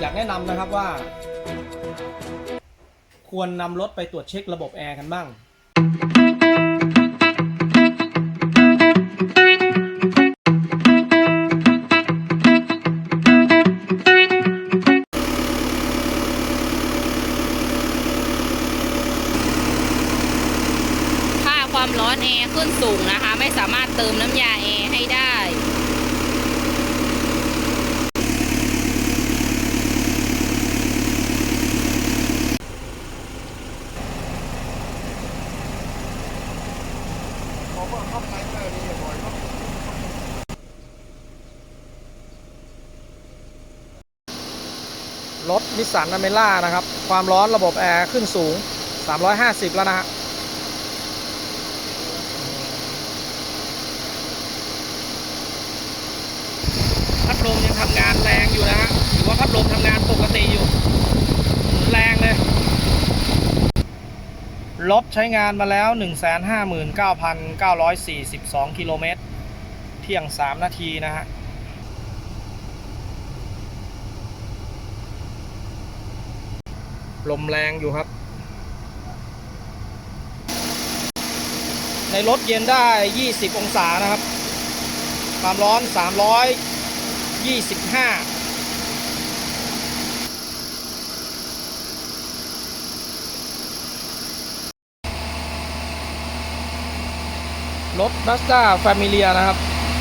อยากแนะนำนะครับว่า ควรนำรถไปตรวจเช็คระบบแอร์กันบ้าง รถนิสสันอเมล่านะครับ ความร้อนระบบแอร์ขึ้นสูง 350 แล้วนะฮะพัดลมยังทำงานแรงอยู่นะฮะ ถือว่าพัดลมทำงานปกติอยู่แรงเลย รถใช้งานมาแล้ว 159,942 กิโลเมตร เที่ยง 3 นาทีนะฮะลมแรงอยู่ครับ ในรถเย็นได้ 20 องศานะครับ ความร้อน 325 รถ Mazda Familia นะครับ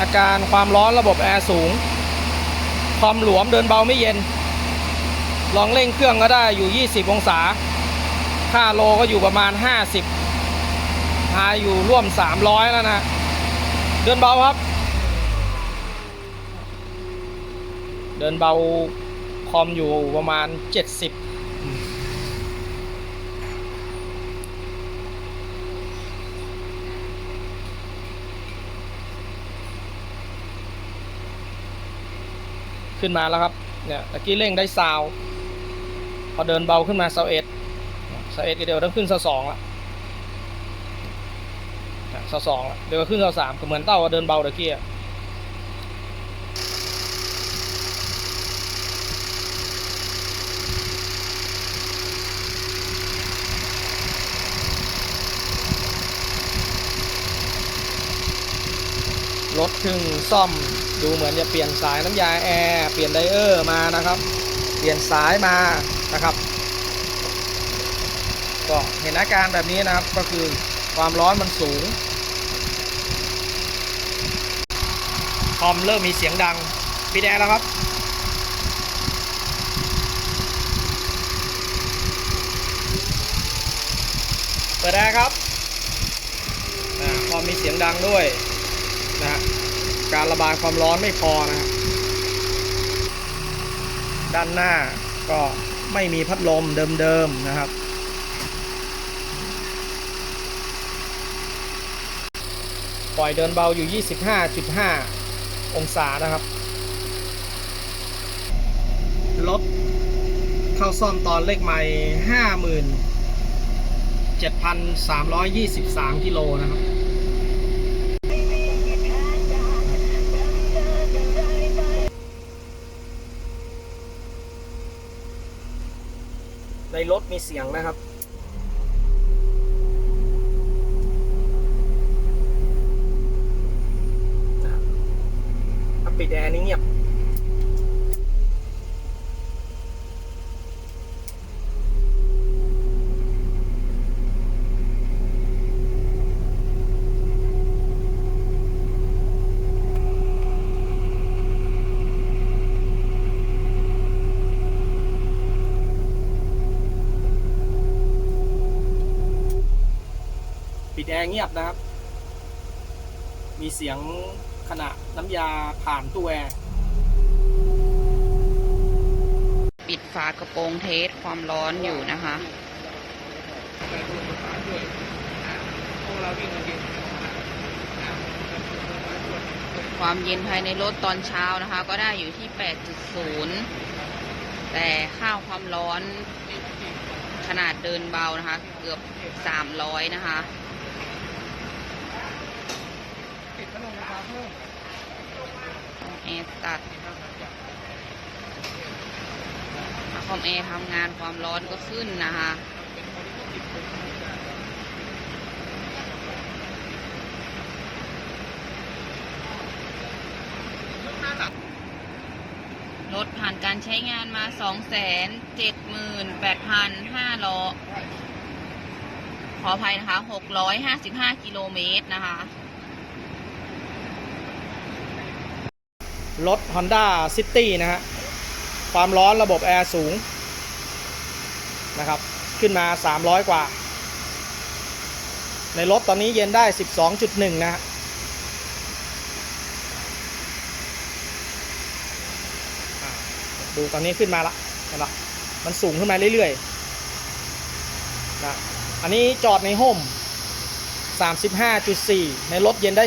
อาการความร้อนระบบแอร์สูง ความหลวมเดินเบาไม่เย็น ลองเร่งเครื่องก็ได้อยู่ 20 องศา ค่าโลก็อยู่ประมาณ 50พาอยู่ร่วม 300 แล้วนะ เดินเบาครับ เดินเบาคอมอยู่ประมาณ 70 ขึ้นมาแล้วครับเนี่ยตะกี้เร่งได้ซาวพอเดินเบาขึ้นมาซาวเอ็ดซาวเอ็ดเดี๋ยวต้องขึ้นซาวสองละซาวสองละเดี๋ยวขึ้นซาวสามก็เหมือนเต้าเดินเบาตะกี้รถเพิ่งซ่อม ดูเหมือนจะเปลี่ยนสายน้ำยาแอร์เปลี่ยนไดเออร์มานะครับ เปลี่ยนสายมานะครับ ก็เห็นอาการแบบนี้นะครับก็คือความร้อนมันสูงคอมเริ่มมีเสียงดังปิดแอร์แล้วครับเปิดแอร์ครับคอมมีเสียงดังด้วยนะ การระบายความร้อนไม่พอนะด้านหน้าก็ไม่มีพัดลมเดิมๆนะครับ ปล่อยเดินเบาอยู่ 25.5 องศานะครับ รถเข้าซ่อมตอนเลขใหม่57,323 กิโลนะครับ ในรถมีเสียงนะครับ ปิดแอร์นี่เงียบ ปิดแอร์เงียบนะครับ มีเสียงขณะน้ำยาผ่านตู้แอร์ปิดฝากระโปรงเทสความร้อนอยู่นะคะ ความเย็นภายในรถตอนเช้านะคะ ก็ได้อยู่ที่ 8.0 แต่ค่าวความร้อนขนาดเดินเบานะคะ เกือบ 300 นะคะ แอร์ตัดคอมแอร์ทำงานความร้อนก็ขึ้นนะคะรถผ่านการใช้งานมา 278,500 ขออภัยนะคะ 655 กิโลเมตรนะคะ รถ Honda City นะฮะ ความร้อนระบบแอร์สูงนะครับ ขึ้นมา 300 กว่า ในรถตอนนี้เย็นได้ 12.1 นะฮะดูตอนนี้ขึ้นมาละเห็นปะมันสูงขึ้นมาเรื่อยๆนะอันนี้จอดในห่ม 35.4 ในรถเย็นได้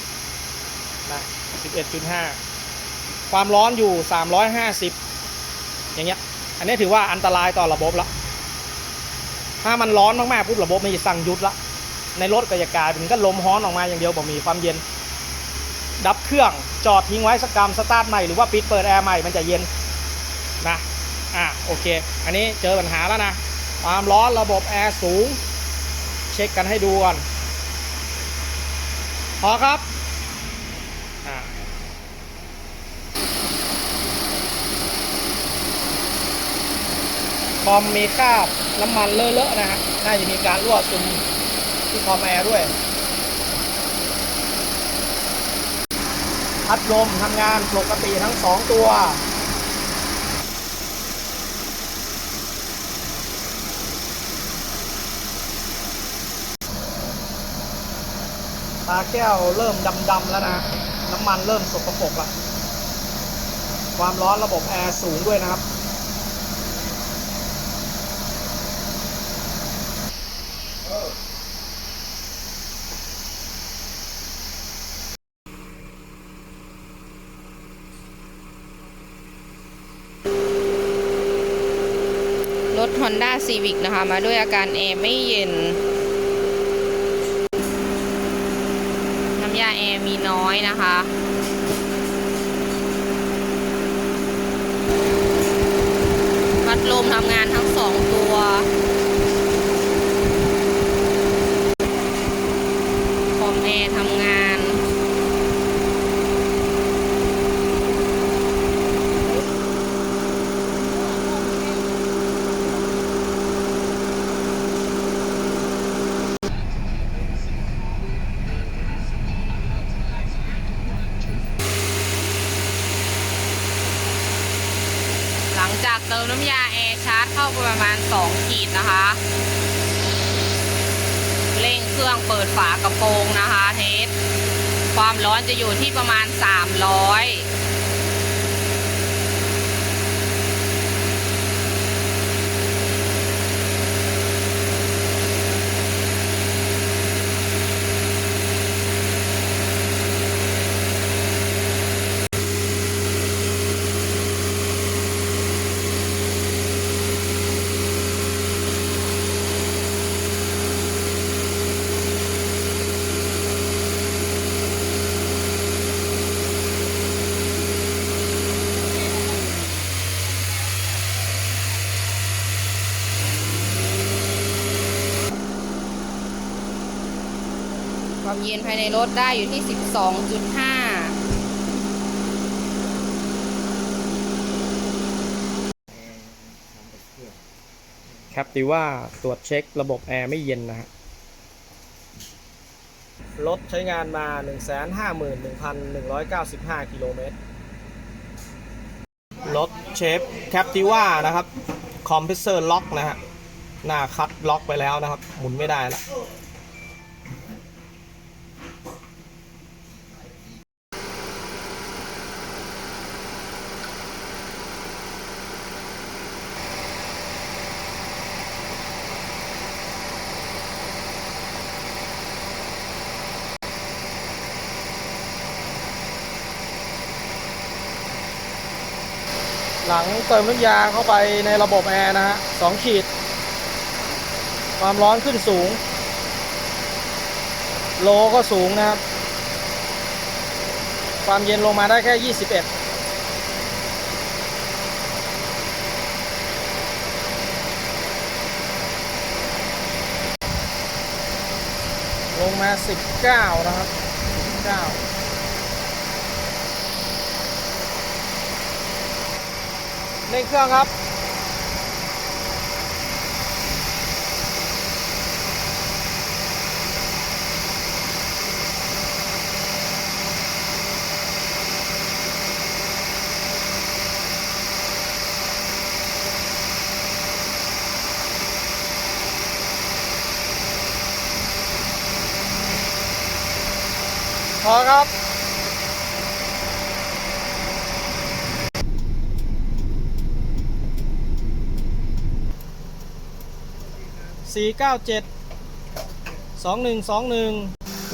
11.5นะ 11.5 ความร้อนอยู่ 350 อย่างเงี้ย อันนี้ถือว่าอันตรายต่อระบบละ ถ้ามันร้อนมากๆปุ๊บระบบมันจะสั่งหยุดละ ในรถก็จะกลายเป็นก็ลมฮ้อนออกมาอย่างเดียวบ่มีความเย็น ดับเครื่องจอดทิ้งไว้สักกรรมสตาร์ทใหม่หรือว่าปิดเปิดแอร์ใหม่มันจะเย็นนะอะโอเค อันนี้เจอปัญหาแล้วนะ ความร้อนระบบแอร์สูง เช็คกันให้ดูก่อนพอครับ คอมมีคราบน้ำมันเลอะๆนะฮะน่าจะมีการรั่วซึมที่คอมแอร์ด้วยพัดลมทำงานปกติทั้งสองตัวตาแก้วเริ่มดำๆแล้วนะ น้ำมันเริ่มสกปรกล้วความร้อนระบบแอร์สูงด้วยนะครับ ร ซีวิกนะคะ มาด้วยอาการแอร์ไม่เย็น น้ำยาแอร์มีน้อยนะคะพัดลมทำงานทั้งสองตัว คอมแอร์ทำงาน หลังจากเติมน้ำยาแอร์ชาร์จเข้าไปประมาณ 2 ขีดนะคะ เเครื่องเปิดฝากระโปรงนะคะเทสความร้อนจะอยู่ที่ประมาณ 300 ความเย็นภายในรถได้อยู่ที่ 12.5 ครับดีว่าตรวจเช็คระบบแอร์ไม่เย็นนะฮะรถใช้งานมา 151,195 กิโลเมตร รถเชฟแคปติว่านะครับ คอมเพรสเซอร์ล็อกนะฮะ หน้าคัดล็อกไปแล้วนะครับ หมุนไม่ได้แล้ว ถังเติมน้ำยาเข้าไปในระบบแอร์นะฮะสองขีด ความร้อนขึ้นสูง โลก็สูงนะครับ ความเย็นลงมาได้แค่ 21ลงมา 19 นะครับ 19 เก้าเร่งเครื่องครับ พอครับ สี่เก้าเจ็ดสองหนึ่งสองหนึ่ง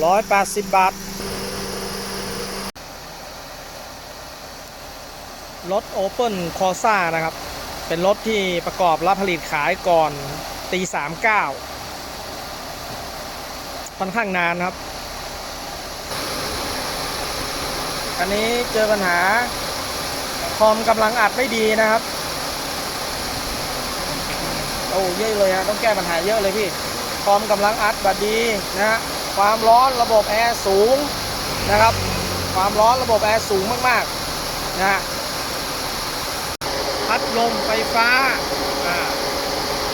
ร้อยแปดสิบบาท รถ Open c o r s a นะครับ เป็นรถที่ประกอบรับผลิตขายก่อนตีสามเก้าค่อนข้างนานครับ อันนี้เจอปัญหาคอมกำลังอัดไม่ดีนะครับ อ้เยอะเลยฮะต้องแก้ปัญหาเยอะเลยพี่คอมกำลังอัดบัดดีนะฮะความร้อนระบบแอร์สูงนะครับ ความร้อนระบบแอร์สูงมากๆนะฮะพัดลมไฟฟ้าอ่า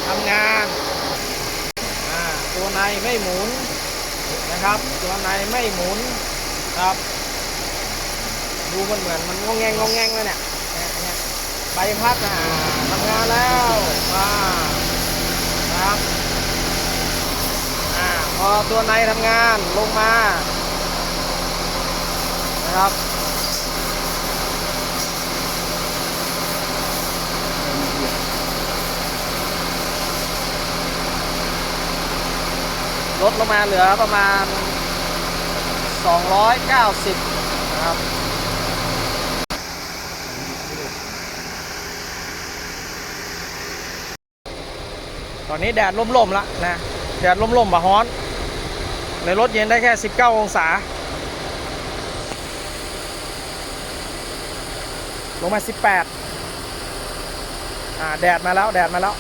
ทำงานตัวในไม่หมุนนะครับ ตัวในไม่หมุนครับดูมันเหมือนมันงองแงงงองแงงเลยเนี่ยเนี่ยเนี่ยใบพัดอะทำงานแล้วอ่านะครับ อตัวในทำงานลงมานะครับลดลงมาเหลือประมาณ 290 นะครับตอนนี้แดดล่มๆแล้วนะ แดดล่มๆบะฮ้อน ในรถเย็นได้แค่ 19 องศา ลงมา 18 อ่า แดดมาแล้ว แดดมาแล้ว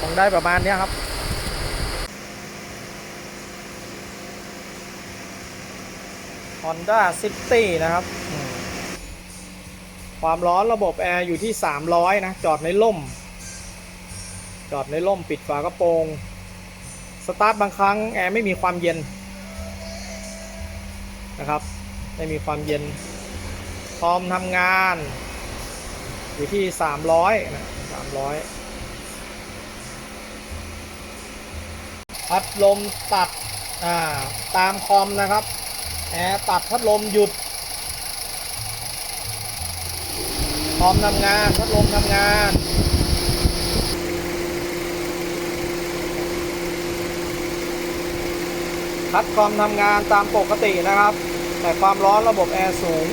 คงได้ประมาณนี้ครับ Honda City นะครับ ความร้อนระบบแอร์อยู่ที่ 300 นะ จอดในร่ม จอดในร่มปิดฝากระโปรง สตาร์ทบางครั้งแอร์ไม่มีความเย็นนะครับ ไม่มีความเย็น พร้อมทำงาน อยู่ที่ 300 นะ 300 พัดลมตัด อ่า ตามคอมนะครับ แอร์ตัดพัดลมหยุด พร้อมทำงาน พัดลมทำงานพัดคอมทำงานตามปกตินะครับ แต่ความร้อนระบบแอร์สูง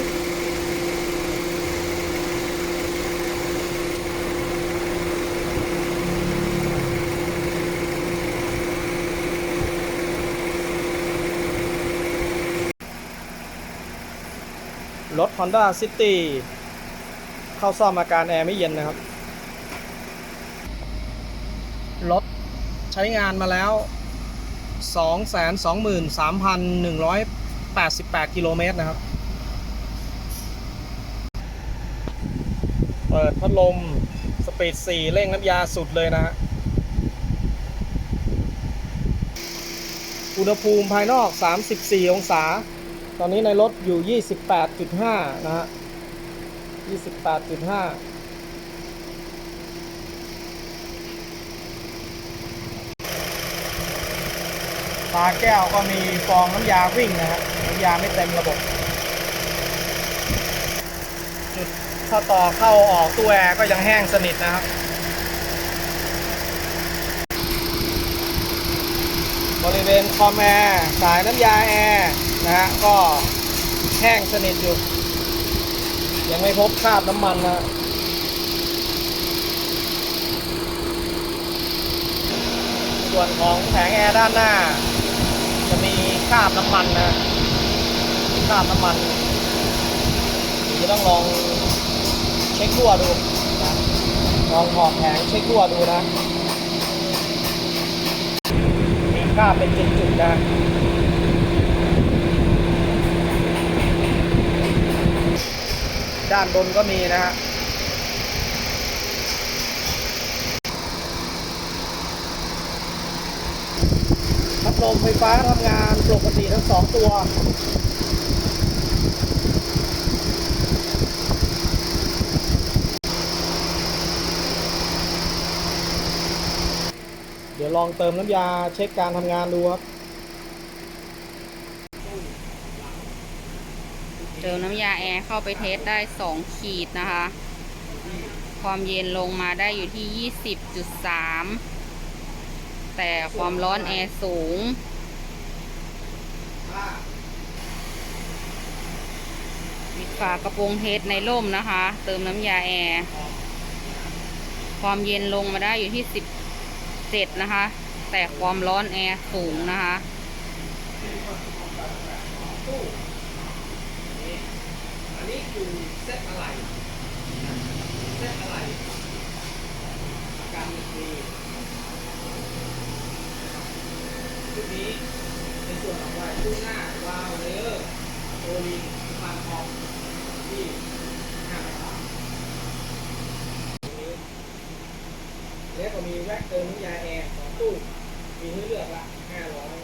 รถ Honda City เข้าซ่อมอาการแอร์ไม่เย็นนะครับ รถใช้งานมาแล้ว 223,188 กิโลเมตรนะครับ เปิดพัดลมสปีด 4 เร่งน้ำยาสุดเลยนะฮะอุณหภูมิภายนอก 34 องศา ตอนนี้ในรถอยู่ 28.5 นะฮะ 28.5ตาแก้วก็มีฟองน้ำยาวิ่งนะฮะน้ำยาไม่เต็มระบบ จุดข้าต่อเข้าออกตู้แอร์ก็ยังแห้งสนิทนะครับบริเวณคอมแอร์สายน้ำยาแอร์นะฮะก็แห้งสนิทอยู่ ยังไม่พบคราบน้ำมันนะส่วนของแผงแอร์ด้านหน้า จะมีคราบน้ำมันนะคราบน้ำมันจะต้องลองเช็ครั่วดูนะลองถอดแผงเช็ครั่วดูนะมีค่าบเป็นจุดๆนะ ด้านบนก็มีนะฮะพัดลมไฟฟ้าทำงานปกติทั้งสองตัวเดี๋ยวลองเติมน้ำยาเช็คการทำงานดูครับ ติมน้ำยาแอร์เข้าไปเทสได้ 2 ขีดนะคะ ความเย็นลงมาได้อยู่ที่ 20.3 แต่ความร้อนแอร์สูง ปิดฝากระโปรงเทสในร่มนะคะ เติมน้ำยาแอร์ ความเย็นลงมาได้อยู่ที่ 17 นะคะ แต่ความร้อนแอร์สูงนะคะ นนี้คือเซตอะไรเซตอะไรอาการมีดีชุดนี้ในส่วนของวายชุดหน้าวาวเลเยอร์โอลิงพานทองที่ห้าบาทแล้วก็มีแว็กเติมน้ำยาแอร์สองตู้มีให้เลือกละห้าร้อย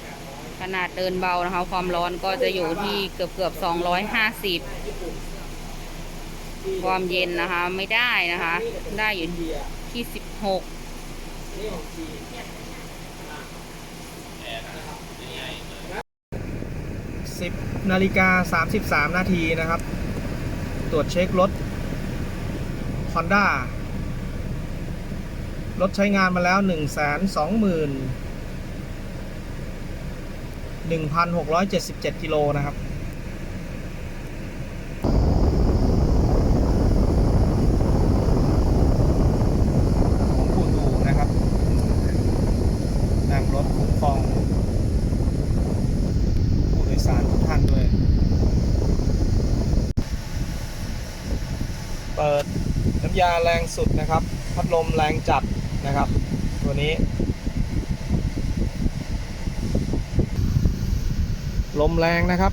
แปดร้อย ขนาดเดินเบานะคะ ความร้อนก็จะอยู่ที่เกือบเกือบ250ญี่ปุ่นความเย็นนะคะ ไม่ได้นะคะ ได้อยู่ดียที่16นี่ของจีนสิบนาฬิกาสามสิบสามนาทีนะครับ ตรวจเช็ครถ Honda รถใช้งานมาแล้วหนึ่งแสน สองหนึ่งพันหกร้อยเจ็ดสิบเจ็ดกิโลนะครับของผู้ดูนะครับนำรถคุ้มครองผู้โดยสารทุกท่านด้วยเปิดน้ำยาแรงสุดนะครับ พัดลมแรงจัดนะครับ ตัวนี้ ลมแรงนะครับ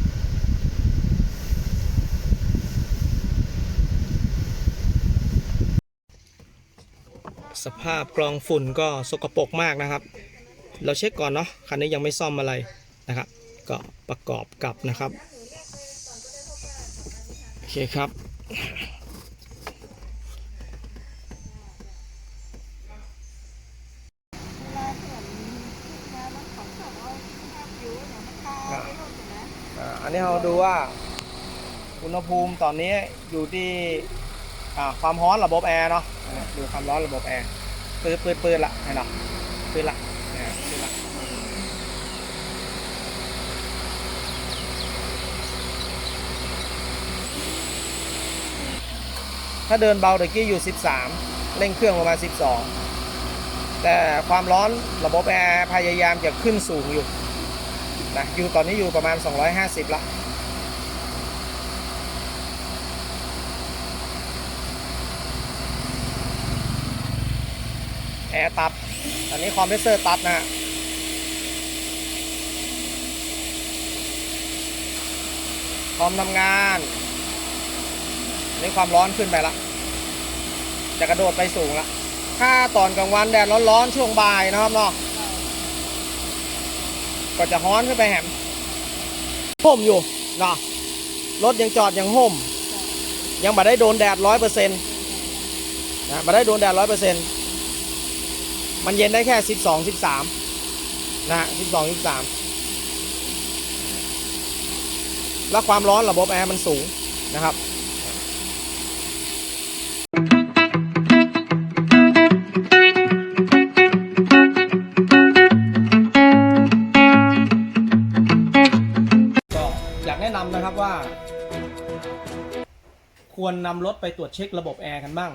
สภาพกรองฝุ่นก็สกปรกมากนะครับ เราเช็คก่อนเนาะคันนี้ยังไม่ซ่อมอะไรนะครับ ก็ประกอบกับนะครับ โอเคครับ นนี้เราดูว่า อุณหภูมิตอนนี้อยู่ที่ความร้อนระบบแอร์เนาะดูความร้อนระบบแอร์ปืดปืดปืดละเห็นหรอปืดละเนี่ยปืดละถ้าเดินเบาตะกี้อยู่ 13 เร่งเครื่องประมาณ 12 แต่ความร้อนระบบแอร์พยายามจะขึ้นสูงอยู่ นะอยู่ตอนนี้อยู่ประมาณ 250 ละแอร์ตัดตอนนี้คอมเพรสเซอร์ตัดนะฮะคอมทำงานอันนี่ความร้อนขึ้นไปละ จะกระโดดไปสูงละ ถ้าตอนกลางวันแดดร้อนๆ ช่วงบ่ายนะครับเนาะ ก็จะฮ้อนขึ้นไปแหมห่มอยู่นะรถยังจอดยังห่ม ยังบ่ได้โดนแดดร้อยเปอร์เซ็นต์นะบ่ได้โดนแดดร้อยเปอร์เซ็นต์มันเย็นได้แค่สิบสองสิบสามนะฮะสิบสองสิบสามแล้วความร้อนระบบแอร์มันสูงนะครับ ควรนำรถไปตรวจเช็คระบบแอร์กันบ้าง